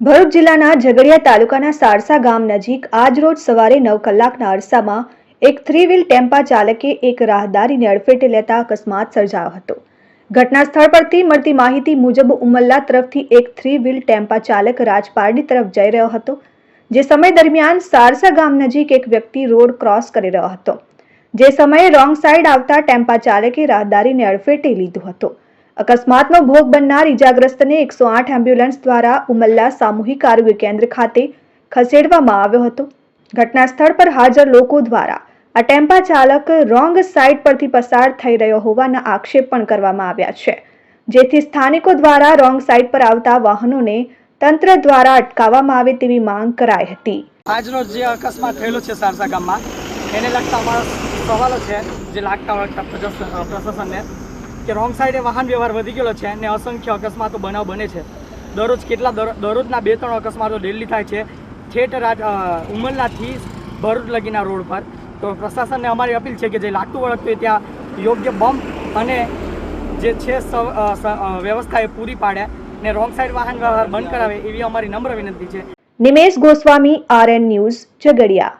ભરૂચ જિલ્લાના ઝઘડિયા તાલુકાના સારસા ગામ નજીક આજરોજ સવારે નવ કલાકના અરસામાં એક થ્રી વ્હીલ ટેમ્પા ચાલકે એક રાહદારીને અડફેટે લેતા અકસ્માત સર્જાયો હતો. ઘટના સ્થળ પરથી મળતી માહિતી મુજબ ઉમલ્લા તરફથી એક થ્રી વ્હીલ ટેમ્પા ચાલક રાજપારડી તરફ જઈ રહ્યો હતો, જે સમય દરમિયાન સારસા ગામ નજીક એક વ્યક્તિ રોડ ક્રોસ કરી રહ્યો હતો. જે સમયે રોંગ સાઈડ આવતા ટેમ્પા ચાલકે રાહદારીને અડફેટે લીધો હતો. અકસ્માતનો ભોગ બનનાર ઇજાગ્રસ્તને એકસો આઠ એમ્બ્યુલન્સ દ્વારા ઉમલ્લા સામૂહિક આરોગ્ય કેન્દ્ર ખાતે ખસેડવામાં આવ્યો હતો. ઘટના સ્થળ પર હાજર લોકો દ્વારા આ ટેમ્પા ચાલક રોંગ સાઇડ પરથી પસાર થઈ રહ્યો હોવાના આક્ષેપ પણ કરવામાં આવ્યા છે. જેથી સ્થાનિકો દ્વારા રોંગ સાઇડ પર આવતા વાહનોને તંત્ર દ્વારા અટકાવવામાં આવે તેવી માંગ કરાઈ હતી. આજનો જે અકસ્માત થયેલો છે સારસા ગામમાં, એને લગતા અમારા સવાલો છે, જે લાગતા પ્રશાસનને. કે રોંગ સાઈડે વાહન વ્યવહાર વધી ગયેલો છે અને અસંખ્ય અકસ્માતો બનાવ બને છે. દરરોજ કેટલા દરરોજના બે ત્રણ અકસ્માતો ડેલી થાય છે. ઠેઠ ઉમરલાથી ભરૂચ લગીના રોડ પર. તો પ્રશાસનને અમારી અપીલ છે કે જે લાગતું વળગતું ત્યાં યોગ્ય બમ્પ અને જે છે વ્યવસ્થા એ પૂરી પાડે ને રોંગ સાઈડ વાહન વ્યવહાર બંધ કરાવે એવી અમારી નમ્ર વિનંતી છે. Nimesh Goswami, RN news, Jhagadia.